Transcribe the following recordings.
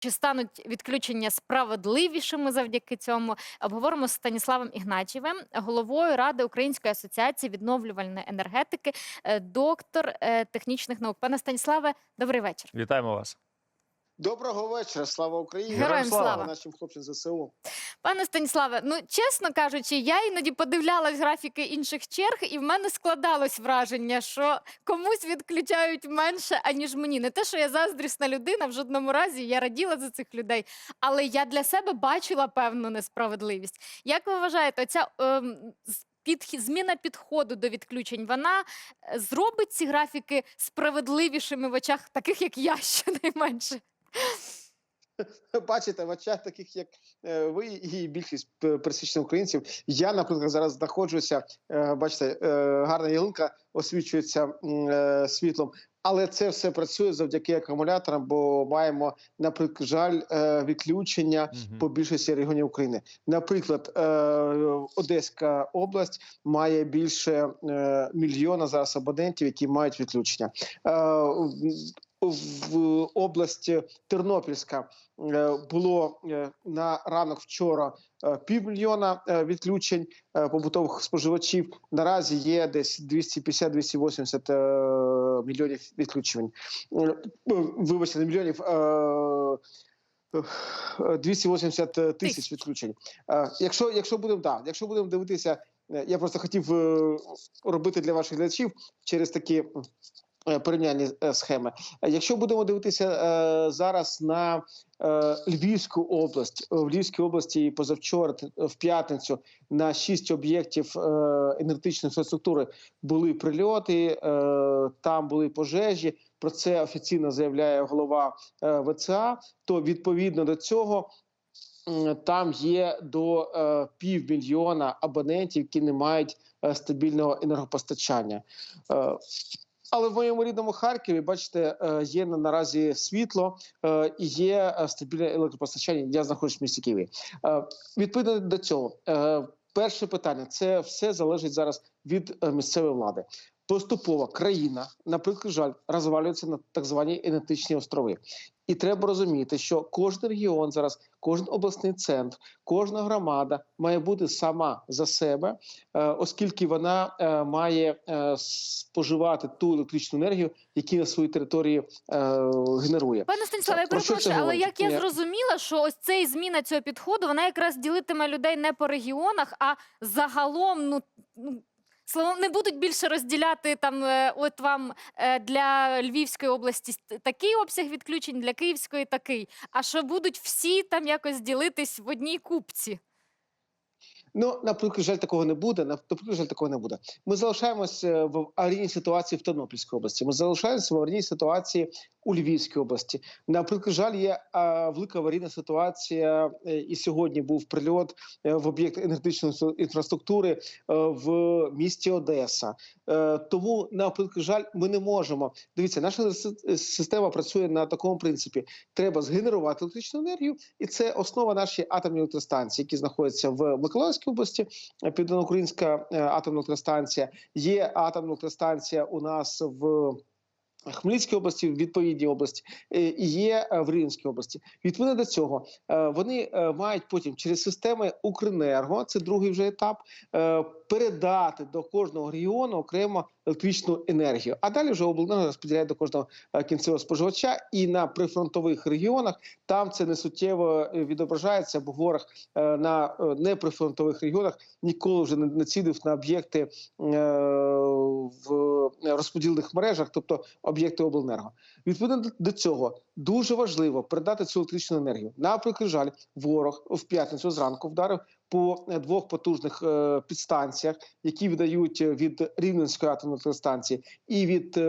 Чи стануть відключення справедливішими завдяки цьому? Обговоримо з Станіславом Ігнатьєвим, головою Ради Української асоціації відновлювальної енергетики, е, доктор е, технічних наук. Пане Станіславе, добрий вечір. Вітаємо вас. Доброго вечора, слава Україні! Героям слава! нашим хлопцям ЗСУ. Пане Станіславе, ну чесно кажучи, я іноді подивлялась графіки інших черг, і в мене складалось враження, що комусь відключають менше, аніж мені. Не те, що я заздрісна людина, в жодному разі я раділа за цих людей, але я для себе бачила певну несправедливість. Як ви вважаєте, оця ем, з- підхід, зміна підходу до відключень, вона е, зробить ці графіки справедливішими в очах таких, як я, щонайменше? Бачите, в очах таких, як е, ви і більшість пересічних українців. Я, наприклад, зараз знаходжуся. е, Бачите, е, гарна ялинка освічується світлом. Але це все працює завдяки акумуляторам, бо маємо, наприклад, жаль, відключення по більшості регіонів України. Наприклад, Одеська область має більше мільйона зараз абонентів, які мають відключення. В- області Тернопільська е, було е, на ранок вчора е, півмільйона відключень побутових споживачів. Наразі є десь 250-280 е, мільйонів відключень. Вибачте, не мільйонів. е, е, 280 тисяч відключень. Якщо, якщо будемо да, якщо будемо дивитися, я просто хотів робити для ваших глядачів через такі порівняльні е, схеми. Е, Якщо будемо дивитися е, зараз на е, Львівську область, в Львівській області позавчора, в п'ятницю, на шість об'єктів е, енергетичної інфраструктури були прильоти, е, там були пожежі. Про це офіційно заявляє голова е, ВЦА. То відповідно до цього. Там є до е, півмільйона абонентів, які не мають е, стабільного енергопостачання. Е, але в моєму рідному Харкові, бачите, е, є наразі світло е, і є е, стабільне електропостачання. Я знаходжусь в місті Києві. Відповідно до цього, перше питання це все залежить зараз від місцевої влади. Поступово країна, наприклад, жаль, розвалюється на так звані енергетичні острови. І треба розуміти, що кожен регіон зараз, кожен обласний центр, кожна громада має бути сама за себе, е, оскільки вона е, має е, споживати ту електричну енергію, яку на своїй території генерує. Пане Станіславе, я перепрошую, але говорить? як я Ні. зрозуміла, що ось цей зміна цього підходу, вона якраз ділитиме людей не по регіонах, а загалом, ну. Не будуть більше розділяти там, е, от вам е, для Львівської області такий обсяг відключень, для Київської такий. А що будуть всі там якось ділитись в одній купці? Ну, наприклад, жаль, такого не буде. Наприклад, жаль, такого не буде. Ми залишаємося в аварійній ситуації в Тернопільській області. Ми залишаємося в аварійній ситуації у Львівській області. Наприклад, жаль, є велика аварійна ситуація. е, І сьогодні був прильот е, в об'єкт енергетичної інфраструктури е, в місті Одеса. Е, Тому, наприклад, жаль, ми не можемо. Дивіться, наша система працює на такому принципі: треба згенерувати електричну енергію, і це основа нашої атомної електростанції, які знаходяться в Миколаївській області. е, Південноукраїнська е, атомна електростанція. Є атомна електростанція у нас в. Хмельницькій області, в відповідній області е, і є е, в Рівненській області. Відповідно до цього е, вони мають потім через системи Укренерго, це другий вже етап, передати до кожного регіону окремо електричну енергію. А далі вже обленерго розподіляє до кожного кінцевого споживача. І на прифронтових регіонах там це не суттєво відображається, бо ворог на неприфронтових регіонах ніколи вже не націлив на об'єкти е, в розподільних мережах, тобто об'єкти обленерго. Відповідно до- цього дуже важливо передати цю електричну енергію. Наприклад, жаль, ворог в п'ятницю зранку вдарив по е, двох потужних е, підстанціях, які видають е, від Рівненської атомної електростанції і від е,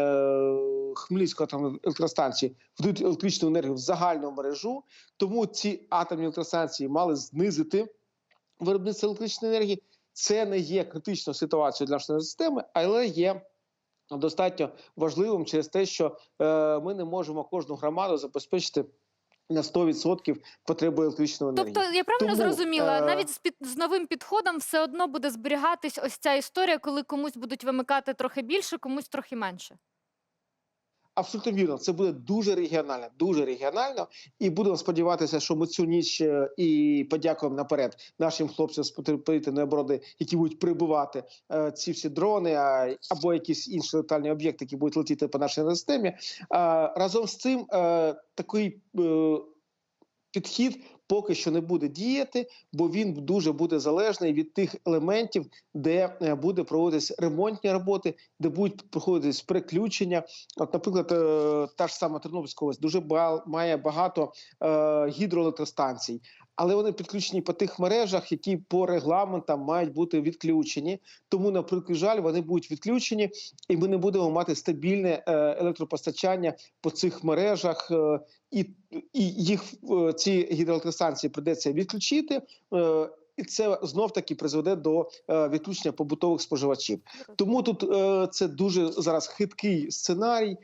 е, Хмельницької атомної електростанції вдають електричну енергію в загальну мережу. Тому ці атомні електростанції мали знизити виробництво електричної енергії. Це не є критичною ситуацією для нашої системи, але є достатньо важливим через те, що е, ми не можемо кожну громаду забезпечити на 100% потреби електричної енергії. Тобто, я правильно Тому, зрозуміла, е, навіть з, під, з новим підходом все одно буде зберігатись ось ця історія, коли комусь будуть вимикати трохи більше, комусь трохи менше. Абсолютно вірно. Це буде дуже регіонально, дуже регіонально. І будемо сподіватися, що ми цю ніч е, і подякуємо наперед нашим хлопцям з повітряної оборони, які будуть прибувати е, ці всі дрони або якісь інші летальні об'єкти, які будуть летіти по нашій системі. Разом з цим е, такий підхід поки що не буде діяти, бо він дуже буде залежний від тих елементів, де е, буде проводитись ремонтні роботи, де будуть проходитись переключення. От, наприклад, е, та ж сама Тернопільська область дуже має багато е, гідроелектростанцій. Але вони підключені по тих мережах, які по регламентам мають бути відключені. Тому, наприклад, жаль, вони будуть відключені, і ми не будемо мати стабільне електропостачання по цих мережах. І, і їх е, ці гідроелектростанції придеться відключити. е, І це знов таки призведе до е, відключення побутових споживачів. Тому тут це дуже зараз хиткий сценарій.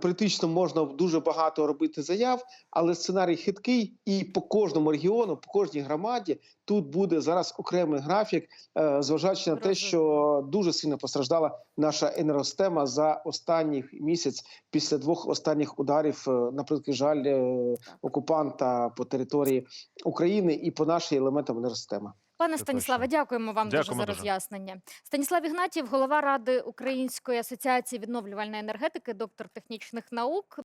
Політично можна дуже багато робити заяв, але сценарій хиткий, і по кожному регіону, по кожній громаді тут буде зараз окремий графік, е, зважаючи на те, що дуже сильно постраждала наша енергосистема за останній місяць після двох останніх ударів, е, на превеликий жаль, е, окупанта по території України і по нашій елементам енергосистеми. Пане Станіславе, дякуємо вам дуже Дякуємо за дуже. роз'яснення. Станіслав Ігнатів, голова ради Української асоціації відновлювальної енергетики, доктор технічних наук.